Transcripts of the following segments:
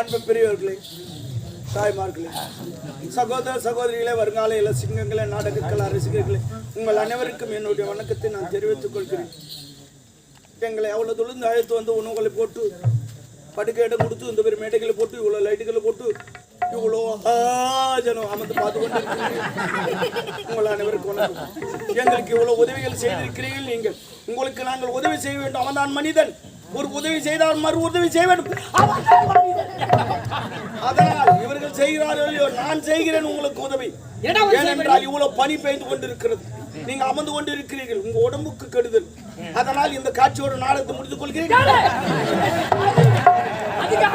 அன்பு பெரியவர்களே தாய்மார்களே சகோதர சகோதரிகளே வருங்கால இள சிங்கங்களே நாடகக்கலா ரசிகர்களே உங்கள் அனைவருக்கும் என்னுடைய வணக்கத்தை நான் தெரிவித்துக் கொள்கிறேன். எங்களை அவ்வளவு தொழுந்து அழைத்து வந்து உணவுகளை போட்டு படுக்கை இடம் கொடுத்து இந்த பேர் மேடைகளை போட்டு இவ்வளோ லைட்டுகளை போட்டு இவ்வளோ ஜனம் அமர்ந்து பார்த்து கொண்டு உங்கள் அனைவருக்கும் வணக்கம். எங்களுக்கு இவ்வளவு உதவிகள் செய்திருக்கிறீர்கள் நீங்கள். உங்களுக்கு நாங்கள் உதவி செய்ய வேண்டும். அவன்தான் மனிதன். ஒரு உதவி செய்தால் மறு உதவி செய்ய வேண்டும். அதனால் இவர்கள் செய்கிறார்கள் நான் செய்கிறேன் உங்களுக்கு உதவி. ஏனென்றால் இவ்வளவு பனி பெய்து கொண்டிருக்கிறது. நீங்க அமர்ந்து கொண்டிருக்கிறீர்கள். உங்க உடம்புக்கு கெடுதல். அதனால் இந்த காட்சியோட நாடகத்தை முடித்துக் கொள்கிறீர்கள் அதுக்கு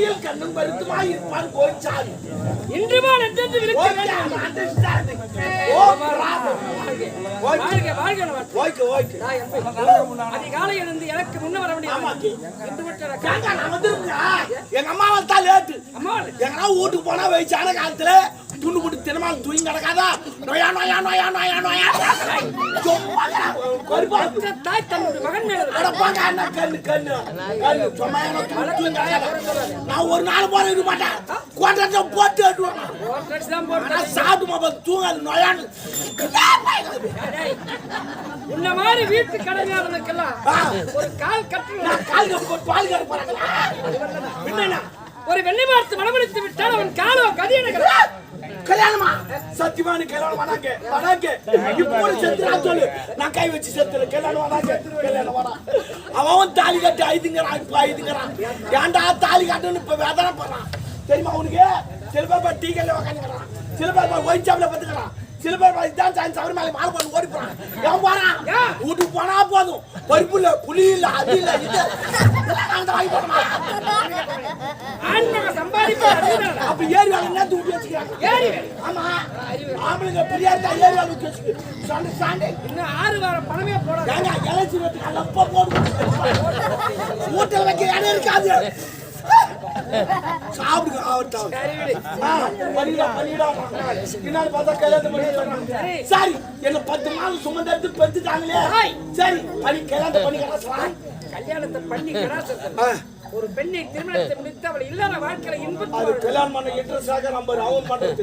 கடமையில் கண்ணும் கருத்துமாய் இருப்பான் கோச்சாமி. அதிகாலை எழுந்து எனக்கு முன்ன வர வந்துருக்கேன். எங்க அம்மா வந்தா லேட்டு. அம்மா எங்கன்னா வீட்டுக்கு போனா வயசான காலத்துல துண்டு போட்டு தினமால் தூங்கி கிடக்காதா? நோயா நோயா நோயா நோயா நோயா? தாய் தன்னுடைய மகன் மேல. அடப்பாங்க கண்ணு கண்ணு. கண்ணு சும்மா என்ன தூங்கி கிடக்காதா. நான் ஒரு நாள் போற இருக்க மாட்டேன். கொண்டாட்ட போட்டு எடுத்துவேன் சாப்பிட்டு மாப்பா தூங்காது நோயான்னு உன்ன மாதிரி வீட்டு கடமையாளர்களுக்கெல்லாம் ஆ. ஒரு கால் கட்டு கால் போட்டு பால் கறி போறாங்களா ஒரு வெள்ளை பார்த்து மனமளித்து விட்டால் அவன் காலோ கதி எனக்கு கல்யாணமா? சத்தியமான கல்யாணம் வராங்க வராங்க. இப்போ செத்து சொல்லு நான் கை வச்சு செத்துற கல்யாணம் வராங்க. கல்யாணம் வரா. அவன் தாலி கட்டி ஐதுங்கிறான் இப்ப ஐதுங்கிறான் ஏன்டா தாலி கட்டுன்னு இப்ப வேதனை போடுறான் தெரியுமா உனக்கு? சில பேர் டீ கல்ல உக்காந்துக்கிறான். சில பேர் ஒயிட் சாப்பிட பத்துக்கிறான் சில பேர் இதான் சாயன் சவரி மேலே பண்ணி ஓடி போறான். எவன் போறான்? வீட்டுக்கு போனா போதும். பருப்பு இல்ல புளி இல்ல அது இல்ல இது வாங்கி. அப்ப ஏறி என்ன தூக்கி வச்சுக்கிறாங்க? ஏறி. ஆமா. ஆம்பளைங்க பெரியா இருந்தா ஏறி தூக்கி வச்சுக்கு சாண்டு சாண்டு இன்னும் ஆறு வாரம் பணமே போடாது. ஏங்க எலச்சி வெட்டி அல்லப்ப போடு. வீட்டில் வைக்க இடம் இருக்காது. சாப்பிடுங்க பண்ணிடா பின்னாடி பார்த்தா கல்யாணம் பண்ணி சரி. என்ன பத்து மாதம் சுமந்து எடுத்து பெற்றுட்டாங்களே சரி பண்ணி கல்யாணம் பண்ணிக்கலாம் கல்யாணத்தை பண்ணி கடாசத்தை ஒரு பெண்ணை திருமணத்தை முடித்து அவள் இல்லாத வாழ்க்கையில அது இன்பத்து கல்யாணம் பண்ண இன்ட்ரெஸ்ட் ஆக நம்ம அவன் பண்றது.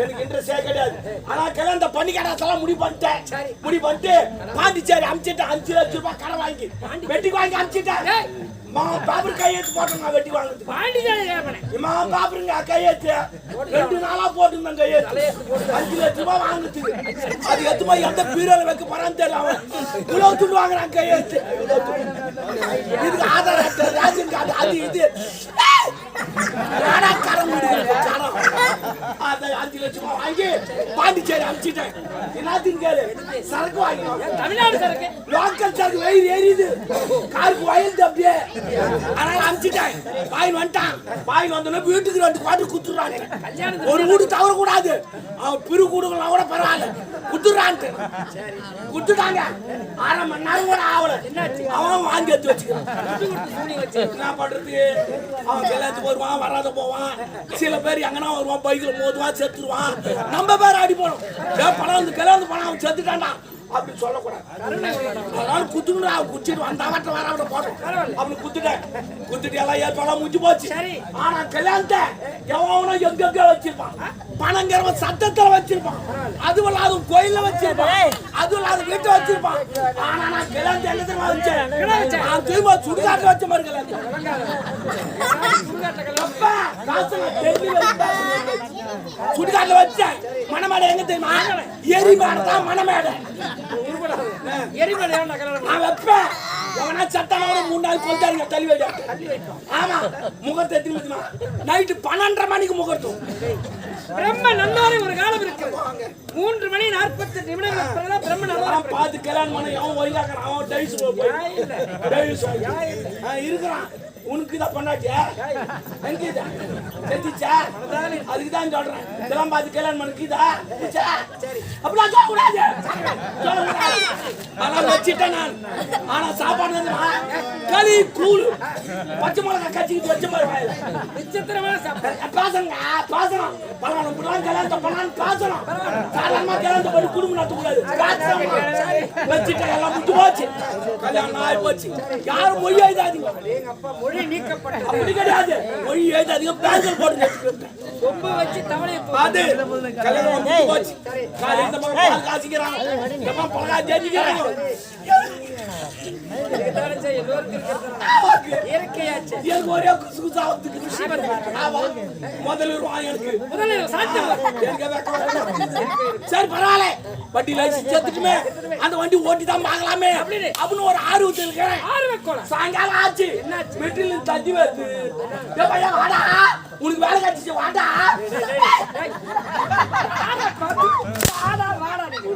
எனக்கு இன்ட்ரெஸ்டே கிடையாது. ஆனா கல்யாணத்தை பண்ணி கடாசெல்லாம் முடி பண்ணிட்டேன். சரி. முடி பண்ணிட்டு பாண்டிச்சேரி அமிச்சிட்டு அஞ்சு லட்சம் ரூபாய் கடை வாங்கி வெட்டி வாங்கி அமிச்சிட்டேன். மா பாபர் கையெழுத்து போட்டேன் நான் வெட்டி வாங்குறது பாண்டிதான கேட்பனே இம்மா பாபருங்க கையெழுத்து. ரெண்டு நாளா போட்டுருந்தேன் கையெழுத்து. அஞ்சு லட்சம் ரூபாய் வாங்குறது அது எத்து போய் எந்த பீரோல வைக்க போறான்னு தெரியல அவன். இவ்வளவு துண்டு வாங்குறான் கையெழுத்து. இதுக்கு ஆதார் அட்டை ரேஷன் கார்டு அது இது ஏய்! நானா கடன் முடியாது, கடன். அதை அஞ்சு லட்சம் வாங்கி பாண்டிச்சேரி அனுப்பிச்சிட்டேன் என்னத்தின்னு கேளு சரக்கு வாங்கினோம் தமிழ்நாடு சரக்கு. லோக்கல் சரக்கு வெயில் எரியுது. காருக்கு வயல் அப்படியே. அதனால அனுப்பிச்சிட்டேன் பாயின் வந்துட்டான். பாயின் வந்தோடனே வீட்டுக்கு ரெண்டு பாட்டு கல்யாணத்துக்கு ஒரு வீடு தவற கூடாது அவன் பிறு கூடுக்கலாம் கூட பரவாயில்ல. குத்துறான்ட்டு. குத்துட்டாங்க. அரை மணி நேரம் கூட ஆகல. அவன் வாங்கி எடுத்து வச்சுக்கிறான். சூனி வச்சு. என்ன பண்றது? அவன் கல்யாணத்துக்கு வருவான் வராத போவான். சில பேர் எங்கன்னா வருவான் பைக்ல மோதுவான் செத்துருவான். நம்ம பேர் அடி போனோம் ஏன் பணம் வந்து கல்யாணம் பண்ண அவன் செத்துட்டான்டா. அப்படி சொல்லக்கூடாது. அதனால குத்துக்கணும் அவன் குச்சிட்டு வந்த அவட்ட வர அவட்ட போட்டோம் அப்படி குத்துட்டேன். குத்துட்டு எல்லாம் ஏற்பாடு முடிஞ்சு போச்சு. ஆனா கல்யாணத்தை எவனோ எங்க எங்க வச்சிருப்பான். பணங்கிறவன் சத்தத்துல வச்சிருப்பான். அது இல்லாத கோயில்ல வச்சிருப்பான். அது இல்லாத வீட்டை வச்சிருப்பான். ஆனா நான் கல்யாணத்தை என்ன தெரியுமா வச்சேன்? நான் திரும்ப சுடுகாட்டு வச்ச மாதிரி வச்சேன். சுடுகாட்டுல வச்சேன். மணமேடை எங்க தெரியுமா? எரிமேடை தான் மணமேடை. நான் வைப்பேன். எவனா சத்தானோட மூணு நாள் கொண்டாருங்க தள்ளி வைக்க ஆமா முகூர்த்தம் மணிக்குமா நைட்டு பன்னெண்டரை மணிக்கு முகூர்த்தம். பிரம்ம நல்லாரை ஒரு காலம் இருக்கிறது மூன்று மணி நாற்பத்தி நிமிடங்கள் பிறகுதான் பிரம்ம நல்லாரை நான் பார்த்து கல்யாணம் பண்ண அவன் ஒழுங்காக்கிறான் அவன் டைஸ் இருக்கிறான். உனக்கு இதை பண்ணாச்சியா எங்கேதா? செத்துச்சா? அதுக்கு தான் சொல்றேன். இதெல்லாம் பார்த்து கல்யாணம் பண்ணிக்குதா? அப்படிலாம் ஆனா வச்சுட்டேன் நான். ஆனா சாப்பாடு களி கூழ் பச்சை மிளகா கச்சிக்கிட்டு வச்ச மாதிரி சாப்பாடு. பேசணுங்க பேசணும் பரவாயில்ல இப்படிலாம் கல்யாணத்தை பண்ணலாம்னு பேசணும் சாதாரணமா கல்யாணத்தை பண்ணி குடும்பம் நடத்தக்கூடாது. பேசணும். வச்சுட்டேன் எல்லாம் முட்டு போச்சு. கல்யாணம் ஆகி போச்சு. யாரும் மொழி எழுதாதீங்க. மொழி நீக்கப்பட்டது அப்படி கிடையாது மொழி எழுதாதீங்க பேங்கல் போட்டு கொம்பு வச்சு தவளையை தூக்கு. அது கல்யாணம் போச்சு காலையில இந்த மாதிரி பால் காய்ச்சிக்கிறாங்க இந்த மாதிரி பழகா ஜெயிக்கிறாங்க எனக்கு ஒரே குசு குசு ஆமா முதல்ல எனக்கு. சரி பரவாயில்ல. வண்டி லைசன்ஸ் எடுத்துட்டுமே அந்த வண்டி ஓட்டி தான் பார்க்கலாமே. அப்படின்னு. ஒரு ஆர்வத்தில் இருக்கிறேன். சாயங்காலம் ஆச்சு? மெட்ரில் தண்ணி வருது. வாடா. உனக்கு வேலை கிடைச்சிச்சு வாடா.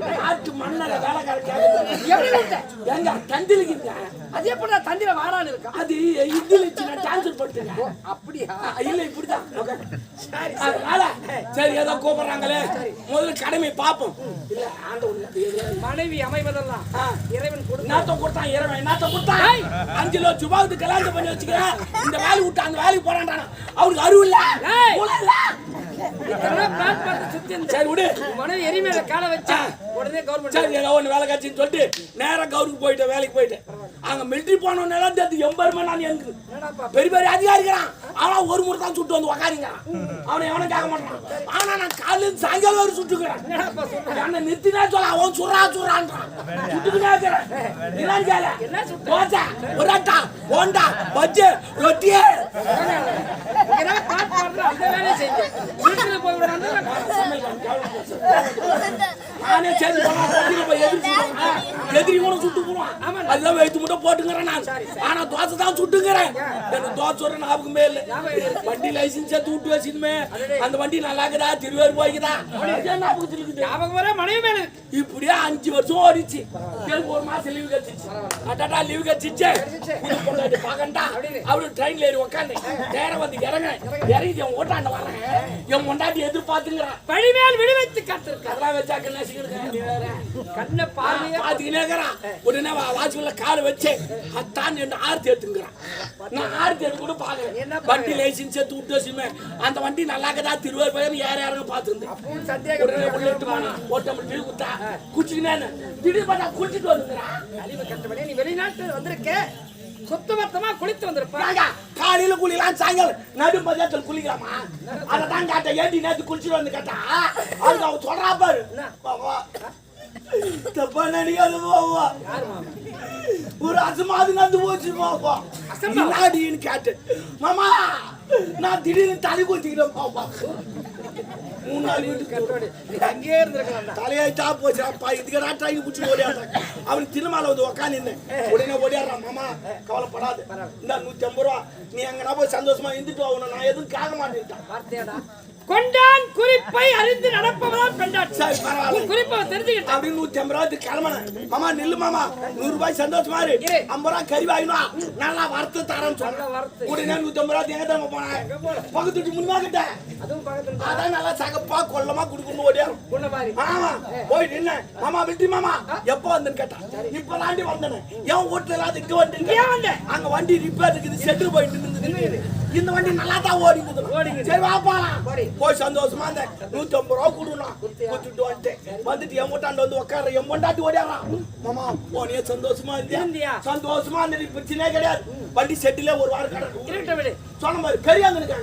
நாட்டு மண்ணல வேலை கிடைக்காது எப்படி வந்த? எங்க தந்திலிக்குங்க அது எப்படிடா தந்திர வாடான்னு இருக்கா? அது இதில் நான் டிரான்ஸ்ஃபர் பண்ணிட்டேங்க அப்படியா? இல்ல இப்படிதான். அதனால சரி ஏதோ கூப்பிடுறாங்களே. முதல்ல கடமை பார்ப்போம். இல்ல ஆண்டவன் மனைவி அமைவதெல்லாம். இறைவன் நாத்தம் கொடுத்தான் இறைவன். நாத்தம் கொடுத்தான். அஞ்சு லட்சம் ரூபாய்க்கு கல்யாணம் பண்ணி வச்சுக்கிறேன். இந்த வேலைக்கு விட்டு அந்த வேலைக்கு போறான்டானா அவனுக்கு அறிவு இல்ல. சரி விடு. மனைவி எரி மேல காலை வச்சா உடனே கவர்மெண்ட் சரி ஏதோ ஒன்று வேலை காட்சின்னு சொல்லிட்டு நேரா கவுருக்கு போயிட்டேன் வேலைக்கு போயிட்டேன் அங்க மிலிட்டரி போனவன எல்லாம் தெரிஞ்சு எண்பது மணி நான் எனக்கு பெரிய பெரிய அதிகாரிக்கிறான் ஆனா ஒரு முறை தான் சுட்டு வந்து உக்காரிங்க. அவனை எவனும் கேட்க மாட்டான். ஆனா நான் காலையில சாயங்காலம் வரை சுட்டுக்கிறேன். என்ன நிறுத்தினா சொல்ல அவன் சுடுறா சுடுறான்றான். சுட்டுக்கிட்டே இருக்கிறேன் என்னன்னு கேள? தோசை புரோட்டா போண்டா பஜ்ஜி ரொட்டி இதெல்லாம் பிளான் பார்த்து அந்த வேலையை செஞ்சு. வீட்டுல போய் விடாம நானே சரி போனா பக்கத்துல போய் எதிரி சுடுவான். எதிரி கூட சுட்டு போடுவான். அதுதான் வைத்து மட்டும் போட்டுங்கிறேன் நான். ஆனா தோசை தான் சுட்டுங்கிறேன் எனக்கு தோசை ஞாபகமே இல்லை. வண்டி லைசன்ஸ் விட்டு வச்சுமே அந்த வண்டி நல்லா இருக்குதா? திருவேறு போய்க்குதா? அவங்க வர மனைவி மேல இப்படியே அஞ்சு வருஷம் ஓடிச்சு. எனக்கு ஒரு மாசம் லீவு கிடைச்சிச்சு. அட்டாட்டா லீவு கிடைச்சிச்சு. பார்க்கண்டா அவரு ட்ரெயின்ல ஏறி உட்காந்து நேரம் வந்து இறங்க இறங்கி என் ஓட்டாண்ட வரேன் என் பொண்டாட்டி எதிர்பார்த்துங்கிறான். வழிமேல் விடுவித்து காத்திருக்க அதெல்லாம் வச்சா கண்ணாசிக்கிறேன் நீ வேற. கண்ண பார்வையா பாத்துக்கினே இருக்கிறான். உடனே வாட்ச்மேன்ல கால் வச்சு அத்தான் என்று ஆர்த்தி எடுத்துங்கிறான். நான் ஆர்த்தி எடுத்து கூட என்ன பாக்குறேன் வண்டி லைசன்ஸ் எடுத்து விட்டு வச்சுமே அந்த வண்டி நல்லா இருக்கதா திருவாரூர் போய் யார் யாருங்க பார்த்துருந்தேன் ஓட்டம் டீ குத்தா குடிச்சுக்கினே திடீர் பார்த்தா அழிவு கட்டபடி நீ வெளிநாட்டு வந்திருக்க. சுத்த மொத்தமா குளித்து வந்திருப்பா. ராஜா, காலையில குளிக்கலாம் சாயங்காலம் நடு மதியத்தில் குளிக்கலாமா? அதை தான் கேட்டேன். ஏடி நேத்து குளிச்சுட்டு வந்து கேட்டா? அதுக்கு அவன் சொல்றா பாரு. தப்பா நினைக்காத பாவா ஒரு அசமாது நந்து போச்சு பாப்பா என்னாடின்னு கேட்டேன் மாமா நான் திடீர்னு தலை குத்திக்கிட்டேன் பாப்பா. மூணு நாள் வீட்டுக்கு அங்கேயே இருந்திருக்கலாம் தலையாயிட்டா போச்சு அப்பா. இதுக்கு நான் ட்ரைன் பிடிச்சி ஓடியாடுறேன். திருமலை வந்து உக்காந்து உடனே ஓடியாடுறான் மாமா கவலைப்படாது. இந்த நூத்தி ஐம்பது ரூபா. நீ அங்கனா போய் சந்தோஷமா இருந்துட்டு உன்னை நான் எதுவும் கேட்க மாட்டேன்ட்டான். கொண்டான் குறிப்பை அறிந்து நடப்பவதான் பெண்டாட்சி உன் குறிப்பை தெரிஞ்சுக்கிட்டான். அப்படின்னு நூத்தி ஐம்பது ரூபாய்க்கு கிளம்பினேன் மாமா நில்லு மாமா. நூறு ரூபாய் சந்தோஷமா இரு. ஐம்பது ரூபாய் கறி வாங்கினா நல்லா வறுத்து நல்லா சொன்னேன். உடனே நூத்தி ஐம்பது ரூபாய் எங்க தான் போனேன் பக்கத்து வீட்டு முன்பாகிட்டேன் அதுவும் பக்கத்துல அதான் நல்லா சகப்பா கொல்லமா குடுக்கணும் ஓடியாரும் ஆமா போய் நின்ன. மாமா விட்டு மாமா. எப்போ வந்தேன்னு கேட்டான் இப்ப தாண்டி வந்தேன் என் வீட்டுல இல்லாத இங்க வந்து? ஏன்? அங்க வண்டி ரிப்பேர் இருக்குது செட்டில் போயிட்டு இருந்தது இந்த வண்டி நல்லா தான் ஓடிந்தது ஓடிங்குது. சரி. வாப்பாலாம். போய் சந்தோஷமா இருந்தேன். நூத்தி ஐம்பது ரூபா கொடுணும் கொடுத்துட்டு வந்துட்டு என் மூட்டாண்டு வந்து உட்கார என் பொண்டாட்டி ஓடியாரான் மாமா. போனியே சந்தோஷமா இருந்தியா? சந்தோஷமா இருந்தது. பிரச்சனையே கிடையாது. வண்டி செட்டில ஒரு வாரம் விடு. சொன்ன மாதிரி கறி அங்க.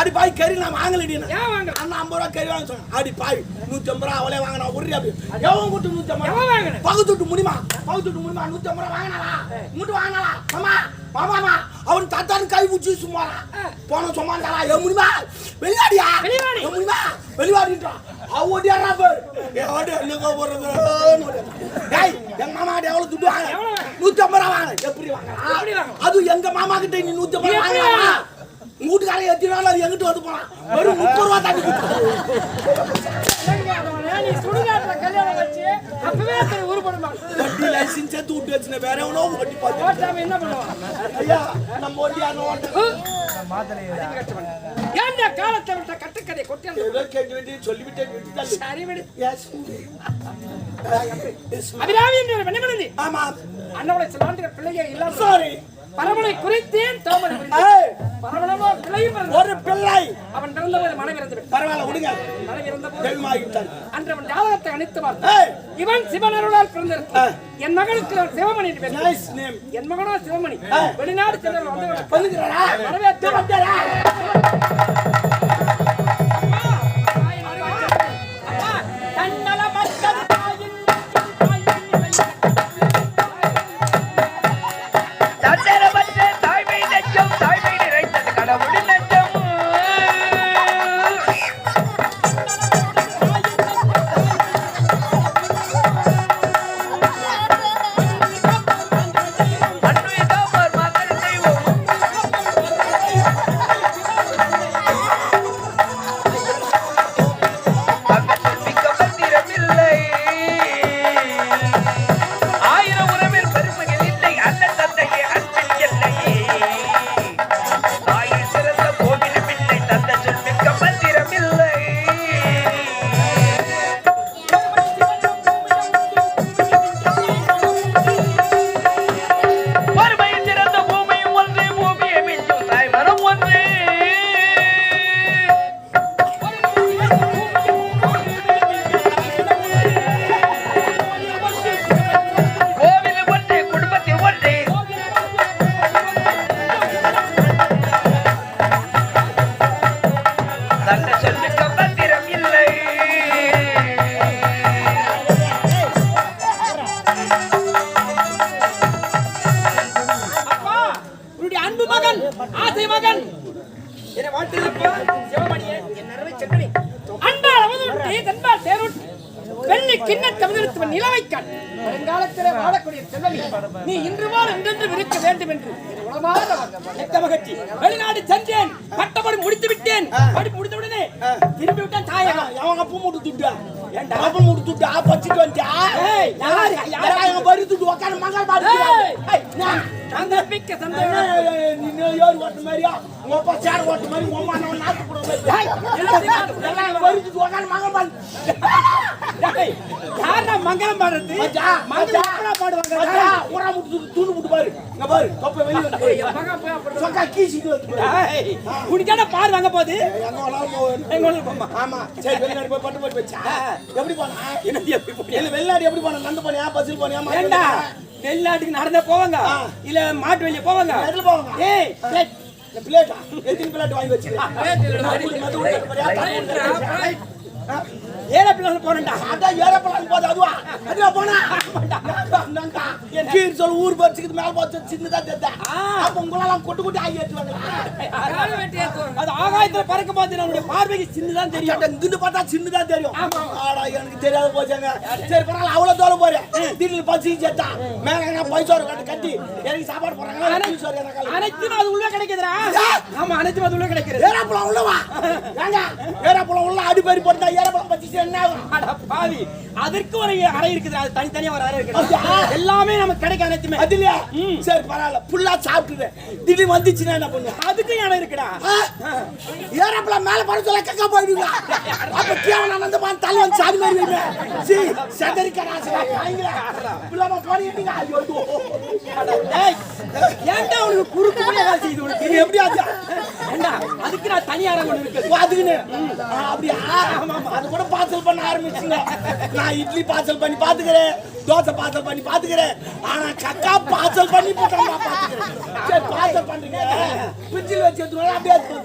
அடி பாய் கறி நான் வாங்கலடி? அண்ணா ஐம்பது ரூபா கறி வாங்க சொன்னேன். அடி பாய் நூத்தி ஐம்பது ரூபா அவளே வாங்கினா உருடி அப்படி. எவன் கூட்டு நூத்தி ஐம்பது எவன் வாங்கின? பகுத்துட்டு முடியுமா பகுத்துட்டு முடியுமா நூத்தி ஐம்பது ரூபா வாங்கினாளா? மூட்டு வாங்கினாளா மாமா மாமாமா அவன் தாத்தான் கை பிடிச்சி சும்மாடா போன சும்மாண்டாளா என் முடியுமா வெளியாடியா. என் முடியுமா வெளிவாடின்றான் அவ ஓடியாரா பாரு என் ஓடி எல்லுங்க போறது டேய் எங்க மாமா கிட்ட எவ்வளவு துட்டு வாங்க? நூத்தி ஐம்பது ரூபா வாங்க எப்படி வாங்கலாம்? அது எங்க மாமா கிட்ட நீ நூத்தி ஐம்பது ரூபா? உங்க வீட்டுக்காரன் எத்தினாலும் அது எங்கிட்ட வந்து போலாம் வெறும் முப்பது ரூபா தாண்டி நீ சுடுகாட்டுல கல்யாணம் வச்சு அப்பவே சரி உருப்படுமா வண்டி லைசன்ஸ் எடுத்து விட்டு வச்சுன வேற எவனோ வண்டி பார்த்து ஓட்டாம என்ன பண்ணுவான்? ஐயா நம்ம வண்டி அந்த ஓட்ட ஏன்டா காலத்தை விட்ட கொட்டி அந்த ஏதோ கேட்க சொல்லிவிட்டேன். சரி விடு. அபிராமி என்று ஆமா அண்ணவளை சில ஆண்டுகள் பிள்ளையே இல்லாம சாரி பரமனை குறித்தேன் தாமரை பரமனமோ பிள்ளையும். ஒரு பிள்ளை! அவன் பிறந்தபோது மனைவி இறந்து விட்டான். பரவாயில்ல விடுங்க. மனைவி இறந்தபோது தெய்வமாகிட்டார் அன்று அவன் ஜாதகத்தை அணித்து பார்த்தான். இவன் சிவன் அருளால் பிறந்திருக்கிறான். என் மகளுக்கு சிவமணி என் மகனோ சிவமணி. வெளிநாடு சென்றவர் வந்துக்கிறாரா வரவேற்று முடித்து படி முடித்தவுடனே திரும்பி விட்டேன் தாயகம் அவங்க அப்பா மூட்டு துட்டா ஏன்டா அப்பா மூட்டு துட்டா பச்சிட்டு ஏய், யாரு? யாரு? அவங்க பறி துட்டு உட்காந்து மங்கள் பாடு அந்த பிக்க சந்தேகம் நீ ஏறு ஓட்டு மாதிரியா? உங்க அப்பா சேர் ஓட்டு மாதிரி உங்க அம்மா நான் நாட்டு போட எல்லாம் பறி துட்டு உட்காந்து மங்கள் பாடு டேய், யார்டா மங்களம் பாடுறது. எப்படா பாடுவாங்க முட்டு தூண்டு முட்டு பாரு இங்க பாரு தொப்பை வெளிய வந்து பாரு. போய் சொக்கா கீசிட்டு வந்து வாங்க எங்க போவேன். எங்க போம்மா. ஆமா சரி வெளிநாடு போய் பட்டு போய் வச்சா எப்படி போனா என்னது எப்படி வெளிநாடு எப்படி போனா நடந்து போனியா பஸ்ஸில் போனியா ஏண்டா? வெளிநாட்டுக்கு நடந்தே போவாங்க. இல்ல மாட்டு வெளியே போவாங்க ஏய் பிளேட்டா எத்தனை பிளேட் வாங்கி வச்சிருக்கேன் ஏழை பிள்ளை போனண்டா அதான் ஏரோப்ளான் போது அதுவா? அதுவா போனா? கீழ் சொல் ஊர் பறிச்சுக்கு மேல போச்சு சின்னதா ஆ. அப்ப உங்களெல்லாம் கொட்டு கொட்டு ஆகி ஏற்றுவாங்க. அது ஆகாயத்துல பறக்க பார்த்து நம்முடைய பார்வைக்கு சின்னதான் தெரியும். இங்கிட்டு பார்த்தா சின்னதா தெரியும். ஆடா எனக்கு தெரியாத போச்சாங்க. சரி பரவாயில்ல அவ்வளவு தூரம் போறேன். திடீர்னு பசி செத்தா மேல பைசோறு கட்டு கட்டி எனக்கு சாப்பாடு போடுறாங்க அனைத்தும் அது உள்ள கிடைக்குதுடா. ஆமா அனைத்தும் அது உள்ள கிடைக்கிறது ஏரோப்ளான் உள்ளவா ஏங்க ஏரோப்ளான் உள்ள அடிப்பறி போட்டா ஏரோப்ளான் பத்தி என்ன ஆகும் அட பாவி? அதற்கு ஒரு அறை இருக்குது. அது தனித்தனியா ஒரு அறை இருக்குது? எல்லாமே நமக்கு கிடைக்கும் அனைத்துமே. அது இல்லையா சரி பரவாயில்ல. ஃபுல்லா சாப்பிட்டுறேன் திடீர்னு வந்துச்சுன்னா என்ன பண்ணுவேன் அதுக்கும் இடம் இருக்குடா. ஏரோப்ளான் மேல பட சொல்ல கக்கா போயிடுங்க அப்ப கேவன அந்த மாதிரி தலை வந்து சாதி மாதிரி வைப்பேன் சி சதரிக்க ராசா காய்ங்களா புள்ளாம போறீங்க ஐயோ. அட, டேய், ஏன்டா உனக்கு குறுக்கு வேலை செய்யுது உனக்கு? இது எப்படி ஆச்சா? ஏண்டா அதுக்கு நான் தனி அறை இருக்குது அப்படியா? அது கூட பார்சல் பண்ண ஆரம்பிச்சுங்க. நான் இட்லி பார்சல் பண்ணி பாத்துக்கிறேன் தோசை பார்சல் பண்ணி பாத்துக்கிறேன் ஆனா கக்கா பார்சல் பண்ணி போட்டா பாத்துக்கிறேன் சரி பார்சல் பண்றீங்க. ஃப்ரிட்ஜில் வச்சு எடுத்துருவாங்க அப்படியே நான்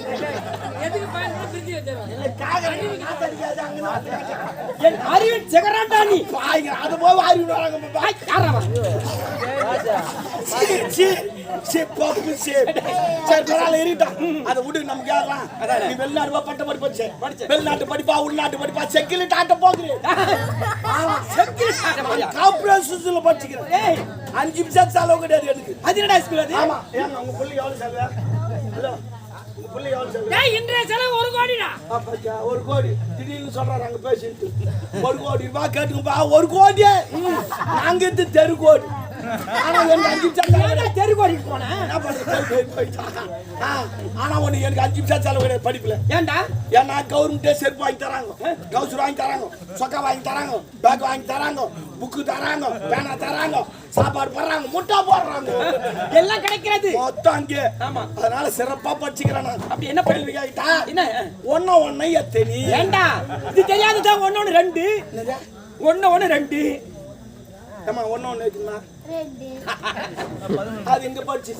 என் அறிவின் சிகராண்டா நீ? அது போய் வாரி விடுறாங்க பாப்பா. ஆய், யாரா அவன்? சீ, சீ, சீ, பப்பு, சீ. சரி, பரவாயில்ல, இருக்கட்டும். அதை விடு, நமக்கு யாரெல்லாம்? நீ வெளிநாடு போ, பட்ட படிப்பு படிச்ச. வெளிநாட்டு படிப்பா, உள்நாட்டு படிப்பா, செக்கிலி டாட்ட போறியா? கார்ப்பரேஷன்ஸ்ல படிச்சுக்கிறேன். அஞ்சு நிமிஷம் செலவு கிடையாது எனக்கு என்னடா ஸ்கூல் அது ஆமா ஏங்க உங்க எவ்வளவு செலவு ஹலோ பிள்ளை எவ்வளவு செலவு டேய் இன்றைய செலவு ஒரு கோடிடா ஒரு கோடி திடீர்னு சொல்றாரு அங்க பேசிட்டு ஒரு கோடி ரூபாய் கேட்டுங்கப்பா ஒரு கோடி நாங்க இருந்து தெரு கோடி ஆனா எனக்கு அஞ்சு நிமிஷம் தெரு கோடிக்கு போனேன் ஆனா ஒண்ணு எனக்கு அஞ்சு நிமிஷம் செலவு கிடையாது படிப்புல. ஏன்டா? ஏன்னா கவர்மெண்டே செருப்பு வாங்கி தராங்க. கவுசர் வாங்கி தராங்க. சொக்கா வாங்கி தராங்க. பேக் வாங்கி தராங்க. புக்கு தராங்க. பேனா தராங்க. சாப்பாடு போடுறாங்க. முட்டை போடுறாங்க. எல்லாம் கிடைக்கிறது. மொத்தம் அங்கே. ஆமா. அதனால சிறப்பா படிச்சுக்கிறேன் நான். அப்படி என்ன கேள்வி கேட்டா என்ன? ஒன்னும் ஒன்னு எத்தனி? ஏன்டா இது தெரியாதுதான் ஒண்ணு ஒண்ணு ரெண்டு. ஒண்ணு ஒண்ணு ரெண்டு. ஏமா ஒன்னு ஒண்ணு இருக்குமா அது எங்க படிச்சு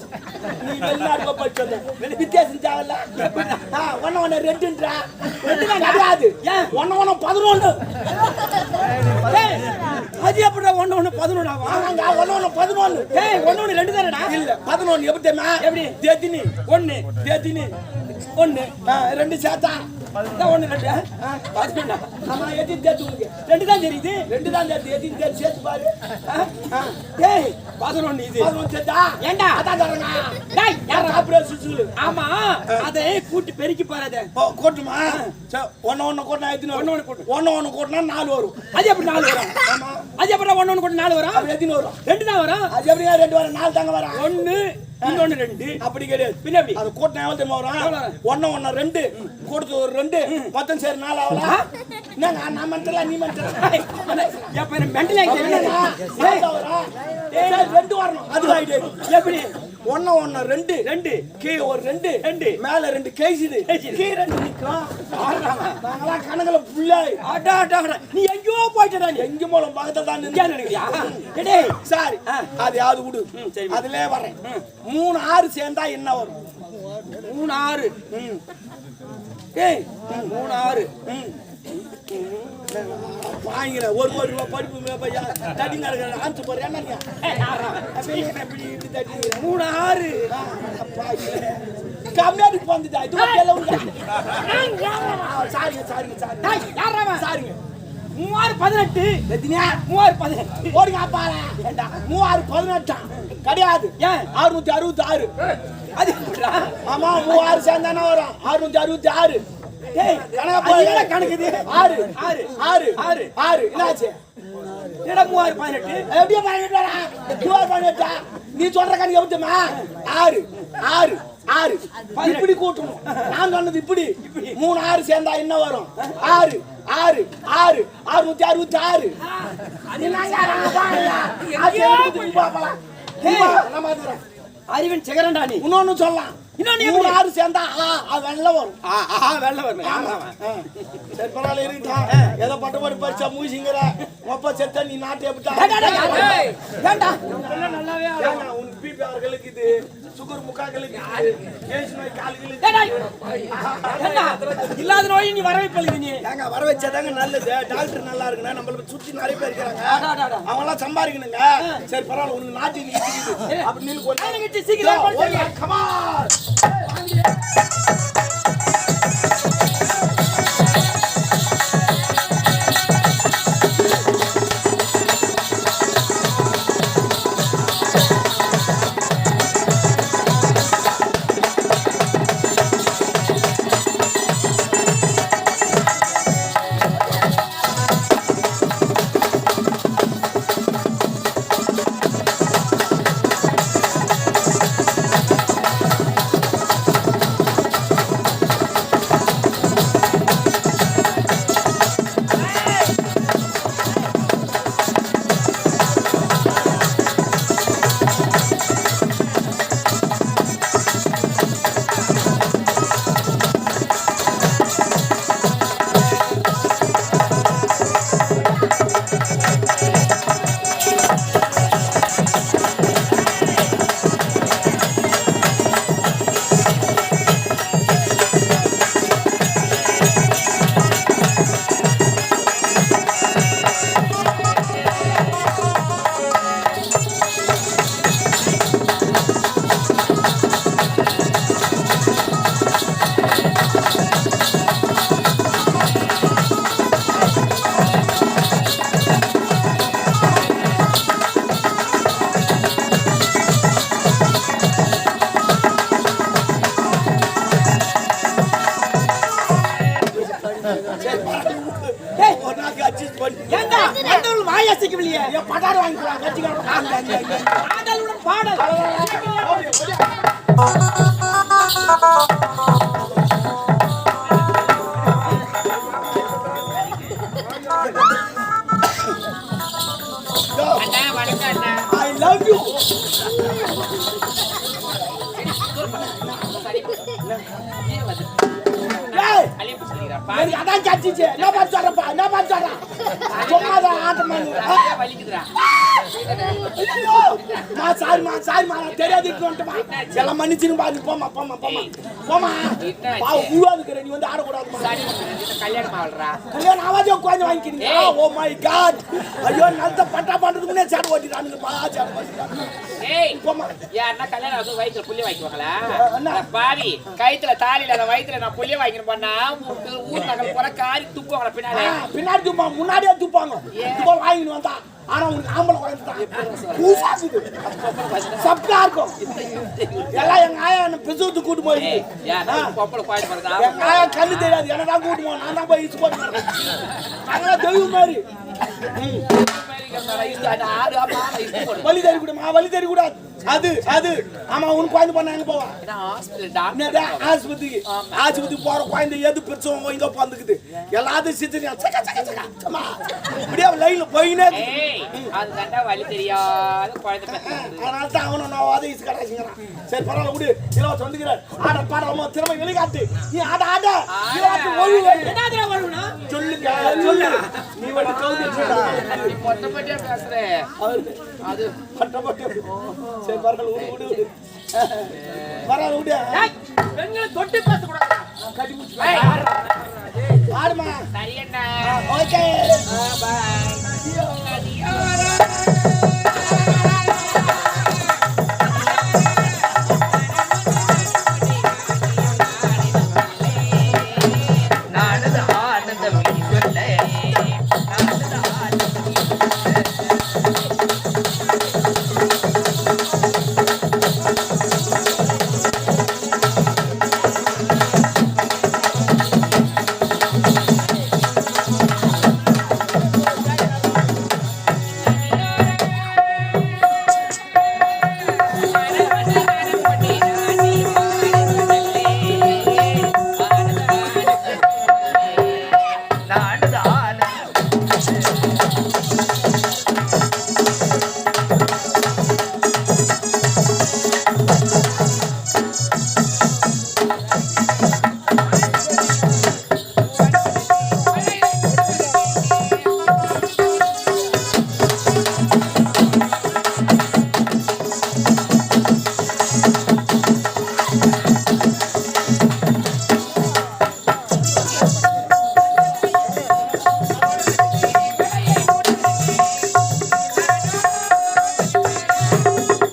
நீ வெளிநாடு போய் படிச்சு வந்த வித்தியாசம் தேவையில்ல. ஒண்ணு ஒண்ணு ரெண்டுன்றா? ரெண்டு தான் கிடையாது. ஏன்? ஒண்ணு ஒண்ணு பதினொன்னு. ஏய், அது எப்படிடா ஒண்ணு ஒண்ணு பதினொன்னாவா ஆமாங்க ஒண்ணு ஒண்ணு பதினொன்னு. ஏய் ஒண்ணு ஒண்ணு ரெண்டு தானடா? இல்ல பதினொன்னு எப்படி தெரியுமா? எப்படி? தேத்தினி ஒண்ணு தேத்தினி ஆ, ரெண்டு சேர்த்தா. இதான் ஒண்ணு ரெண்டு. ஆமா எத்தி தேத்து உங்களுக்கு ரெண்டு தான் தெரியுது. ரெண்டு தான் தேத்து எத்தி தேத்து சேர்த்து பாரு. ஏய் பதினொன்னு இது. பதினொன்னு சேர்த்தா? ஏன்டா அதான் தரங்க டேய் யாரா அப்படியே சுசுலு ஆமா அதை கூட்டி பெருக்கி பாருத ஓ, கூட்டுமா? ஒண்ணு ஒண்ணு கூட்டினா எத்தனை வரும்? ஒண்ணு கூட்டு. ஒண்ணு ஒண்ணு கூட்டினா நாலு வரும். அது எப்படி நாலு வரும்? ஆமா. அது எப்படி ஒண்ணு ஒண்ணு கூட்டி நாலு வரும்? எத்தனை வரும்? ரெண்டு தான் வரும். அது எப்படிங்க? ரெண்டு வரும். நாலு தாங்க வரும். ஒண்ணு இன்னொன்னு ரெண்டு. அப்படி கிடையாது. பின்ன எப்படி அது கூட்டினா எவ்வளவு தெரியுமா வரும்? ஒண்ணு ஒண்ணு ரெண்டு. கூட்டத்து ஒரு ரெண்டு. மொத்தம் சரி நாலு ஆகலாம் என்னங்க நான் மன்றல நீ மன்றல எப்ப எனக்கு மெண்டல் ரெண்டு வரணும் அது ஆயிடு எப்படி? ஒண்ணு ஒண்ணு ரெண்டு. ரெண்டு. கீழே ஒரு ரெண்டு. ரெண்டு. மேல ரெண்டு கேசிது. கீழே ரெண்டு நிக்கும் நாங்களாம் கணக்குல புள்ளாய் அடா அடா அடா. நீ எங்கேயோ போயிட்டடா நீ எங்க மூலம் பக்கத்துல தான் நின்னு நினைக்கிறியா? டேய் சாரி. அது யாவது விடு. அதுலயே வரேன் மூணு ஆறு சேர்ந்தா என்ன வரும்? மூணு ஆறு. ஏய் மூணு ஆறு. ம். வாங்கிற ஒரு கோடி ரூபாய் படிப்பு தட்டி நடக்கிற ஆன்சு போற என்ன. மூணு ஆறு. கம்மியாருக்கு வந்துட்டா இது சாரிங்க சாரிங்க சாரிங்க? சாரிங்க. மூவாறு பதினெட்டு. மூவாறு பதினெட்டு. ஓடுங்க பாரு மூவாறு பதினெட்டாம் கிடையாது. ஏன்? அறுநூத்தி அறுபத்தி ஆறு அது? ஆமா மூவாறு சேர்ந்தானே வரும். அறுநூத்தி அறுபத்தி ஆறு கணக்கு? ஆறு ஆறு. ஆறு ஆறு. ஆறு. என்னாச்சு? என்னடா மூவாறு பதினெட்டு? எப்படியே பதினெட்டு? வரா மூவாறு பதினெட்டா? நீ சொல்ற கணக்கு எப்படிமா? ஆறு ஆறு ஆறு. இப்படி கூட்டணும். நான் சொன்னது இப்படி. மூணு ஆறு சேர்ந்தா என்ன வரும்? ஆறு ஆறு ஆறு. அறுநூத்தி அறுபத்தி ஆறு அறிவன் சிகரண்டா நீ? இன்னொன்னு சொல்லலாம். இன்னொன்னு எப்படி? ஆறு சேர்ந்தா ஆ, அது வெள்ளம் வரும். ஆ வெள்ள. ஆ. சரி பரவாயில்ல இருக்கட்டும் ஏதோ பட்ட படி படிச்சா மூசிங்கிற. ஒப்ப செத்த நீ நாட்டை ஏன்டா ஏங்க, உனக்கு பிபி ஆறுகளுக்கு இது? சுகர் முக்காக்களுக்கு? இல்லாத நோய் நீ வர வைப்பல நீ. ஏங்க வர வச்சாதாங்க நல்லது. டாக்டர் நல்லா இருக்குன்னா நம்மள சுத்தி நிறைய பேர் இருக்கிறாங்க. அவங்க எல்லாம் சம்பாதிக்கணுங்க. சரி பரவாயில்ல உனக்கு நாட்டு நீ இருக்குது அப்படி நில்லு கொஞ்சம் எனக்கு சீக்கிரம் போட்டு பாடல். எனக்கு அதான் கட்சிச்சு. என்ன பார்த்து சொல்றப்பா? என்ன பார்த்து சொல்றேன்? சும்மாதான் ஆட்டம் வலிக்குதுடா. மா, சாரிம்மா, நான் தெரியாது. எல்லாம் மன்னிச்சிருப்பா, நீ போம்மா, போம்மா, போம்மா. போம்மா. பாவம், உருவா இருக்கிற, நீ வந்து இந்த கல்யாணம் ஆகலடா கல்யாணம் ஆவாதே உட்கார்ந்து வாங்கிக்கிறீங்க. ஏய். Oh my God. ஐயோ, நல்ல பட்டா பண்றதுக்கு முன்னே சேடு ஓட்டிட்டானுங்கப்பா, சேடு ஓட்டிட்டானுங்க. ஏய். யாருன்னா கல்யாணம் ஆகுது வயித்துல புள்ளி வாங்கிக்குவாங்களா பாவி கைத்துல தாலி இல்லாத வயித்துல நான் புள்ளி வாங்கிட்டு போனா ஊர் நகர் போற காரி துப்புவாங்களா ஆ, பின்னாலே பின்னாடி துப்பாங்க முன்னாடியே துப்பாங்க வாங்கிட்டு வந்தா ஆனா உனக்கு ஆம்பளை குழந்தை பூசாக்குது சப்டா இருக்கும் எல்லாம் எங்க ஆயா என்ன பெசுத்து கூட்டு போய் எங்க ஆயா கண்ணு தெரியாது. என்ன தான் கூட்டு போவோம் நான் தான் போய் இச்சு போட்டு தெய்வம் மாதிரி. வலி தெரிய கூடாது வலி தெரிய கூடாது அது அது. ஆமா உனக்கு குழந்தை பண்ண எங்க போவா? ஆஸ்பத்திரிக்கு? ஆஸ்பத்திரி போற குழந்தை எது பிரச்சனை இங்க பந்துக்குது எல்லாத்தையும் சித்திரியா சக்க சக்க சக்க அம்மா அப்படியே லைன்ல போயினே அது தாண்டா வலி தெரியாத குழந்தை அதனால தான் அவனை நான் வாத ஈஸ் கடாசிங்கிறான் சரி பரவாயில்ல விடு. இலவசம் வந்துக்கிறார் ஆட பாடாம திறமை வெளிக்காட்டு. நீ ஆட ஆட. இலவசம் ஒழுங்கு. சொல்லுங்க சொல்லு நீ வந்து நீ மொட்டை மொட்டையா பேசுற அது பட்டப்பட்டு சரி பரவாயில்ல விடு விடு விடு பரவாயில்ல விடு டேய், பெண்களை தொட்டு கட்டி முடிச்சு ஓகே. பாய்.